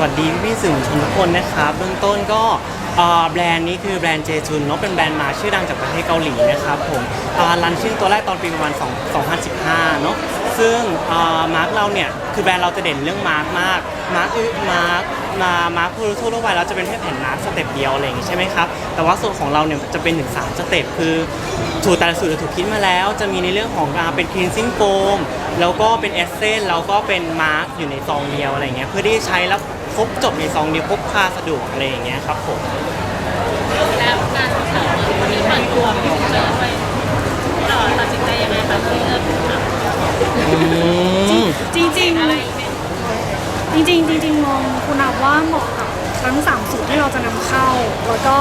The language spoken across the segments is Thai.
วัสดีพี่สื่อมวลชนทุกคนนะครับเบื้องต้นก็แบรนด์นี้คือแบรนด์เจจุนเนาะเป็นแบรนด์มาชื่อดังจากประเทศเกาหลีนะครับผมรันชื่อตัวแรกตอนปีประมาณ 2015 เนาะซึ่งมาร์กเราเนี่ยคือแบรนด์เราจะเด่นเรื่องมาร์กมากมาร์กคือมาร์กมามาร์กทั่วทั่วไปเราจะเป็นแค่แผ่นมาร์กสเต็ปเดียวอะไรอย่างงี้ใช่ไหมครับแต่ว่าส่วนของเราเนี่ยจะเป็นถึงสามสเต็ปคือสูตรแต่ละสูตรถูกคิดมาแล้ว จะมีในเรื่องของการเป็น cleansing foam แล้วก็เป็นเอสเซนแล้วก็เป็นมาร์กอยู่ในซองเดียวอะไรเงี้ยเพื่อที่ใช้แล้ว ครบจบในซองเดียวพกพาสะดวกอะไรอย่างเงี้ยครับผมแล้วการศึกษามีเปิดตัวมีเจอด้วยเอ่อตัดสินใจยังไงคะที่เลือกทำจริงๆอะไรอีกไหมจริงๆจริงๆมองคุณอัพว่าเหมาะกับทั้งสามสูตรที่เราจะนำเข้า แล้วก็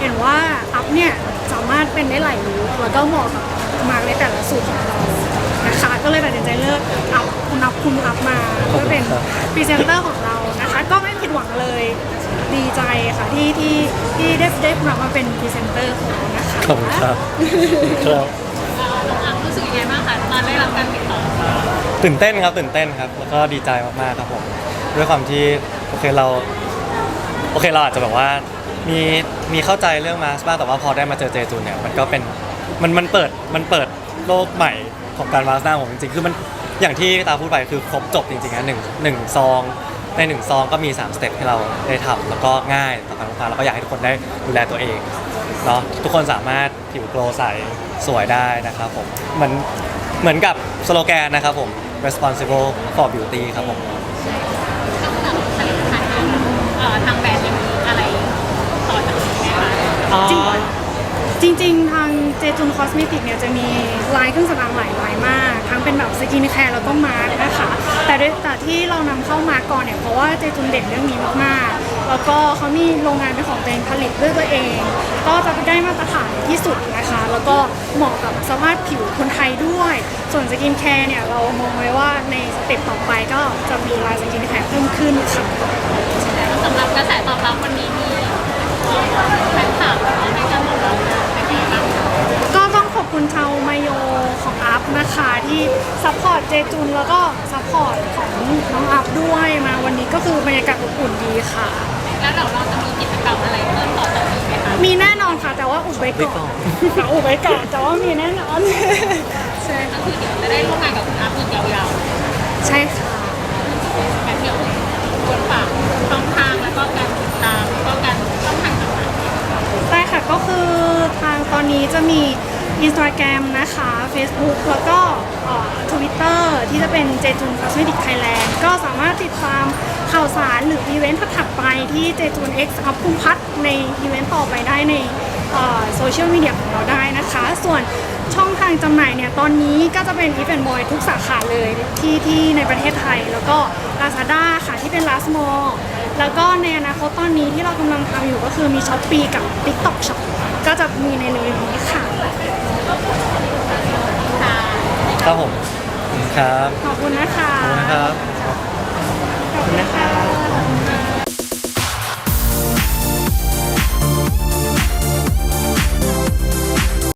เห็นว่าอัพเนี่ยสามารถเป็นได้หลายลุคแล้วก็เหมาะกับมาร์กในแต่ละสูตรของเรานะคะก็เลยตัดสินใจเลือกอัพคุณอัพคุณอัพมาเพื่อเป็นพรีเซนเตอร์ของเรานะคะ ก็ไม่ผิดหวังเลย ดีใจค่ะที่ที่ที่ได้ได้คุณอัพมาเป็นพรีเซนเตอร์ของเรานะคะขอบคุณครับครับเอ่อน้องอัพรู้สึกยังไงบ้างคะตอนได้รับการติดต่อตื่นเต้นครับตื่นเต้นครับ แล้วก็ดีใจมากๆครับผมด้วยความที่โอเคเราโอเคเราอาจจะแบบว่ามีมีเข้าใจเรื่องมาสบ้างแต่ว่าพอได้มาเจอเจจูนเนี่ยมันก็เป็นมันมันเปิดมันเปิดโลกใหม่ของการมาสหน้าผมจริงๆคือมันอย่างที่ตาพูดไปคือครบจบจริงๆนะหนึ่งหนึ่งซอง ในหนึ่งซองก็มี 3 สเต็ปให้เราได้ทำแล้วก็ง่ายต่อการลูกค้าแล้วก็อยากให้ทุกคนได้ดูแลตัวเองเนาะทุกคนสามารถผิวโกลว์ใสสวยได้นะครับผมเหมือนเหมือนกับสโลแกนนะครับผม responsible for beauty ครับผมต้องทำผลิตภัณฑ์เอ่อทางแบรนด์ยังมีอะไรต่อจากนี้ไหมคะอ่าจริงจริงๆทางเจจุนคอสเมติกเนี่ยจะมีลายเครื่องสำอางหลายลายมาก ทั้งเป็นแบบสกินแคร์แล้วก็มาร์กนะคะแต่ ด้วยแต่ที่เรานำเข้ามาก่อนเนี่ยเพราะว่าเจจุนเด่นเรื่องนี้มากๆ แล้วก็เขามีโรงงานเป็นของตัวเองผลิตด้วยตัวเอง ก็จะได้มาตรฐานที่สุดนะคะ แล้วก็เหมาะกับสภาพผิวคนไทยด้วย ส่วนสกินแคร์เนี่ยเรามองไว้ว่าในสเต็ปต่อไปก็จะมีลายสกินแคร์เพิ่มขึ้นค่ะสำหรับกระแสตอบรับวันนี้มี นะคะที่ซัพพอร์ตเจจุนแล้วก็ซัพพอร์ตของน้องอัพด้วยมาวันนี้ก็คือบรรยากาศอบอุ่นดีค่ะ แล้วเดี๋ยวเราจะมีกิจกรรมอะไรเพิ่มต่อจากนี้ไหมคะมีแน่นอนค่ะแต่ว่าอุบไว้ก่อนเอาอุบไว้ก่อนแต่ว่ามีแน่นอนใช่ก็ค่ะคือเดี๋ยวจะได้ร่วมงานกับคุณอัพอีกยาวใช่ค่ะๆแบบเดี๋ยวควรฝากช่องทางแล้วก็การติดตามแล้วก็การช่องทางต่างๆได้ค่ะก็คือทางตอนนี้จะมี Instagram นะคะ Facebook แล้วก็ทวิตเตอร์ที่จะเป็นเจจุน Cosmetic Thailand ก็สามารถติดตามข่าวสารหรืออีเวนต์ถัดไปที่เจจุน X อัพภูมิพัฒในอีเวนต์ต่อไปได้ในโซเชียลมีเดียของเราได้นะคะ ส่วนช่องทางจำหน่ายเนี่ย ตอนนี้ก็จะเป็น If and Boy ทุกสาขาเลยที่ที่ในประเทศไทย แล้วก็ Lazada ค่ะที่เป็น Last Mall แล้วก็ในอนาคตตอนนี้ที่เรากำลังทำอยู่ก็คือมี Shopee กับ TikTok Shop ก็จะมีในเร็วๆนี้ค่ะ ครับผมขอบคุณครับขอบคุณนะคะขอบคุณนะครับ ขอบคุณนะคะ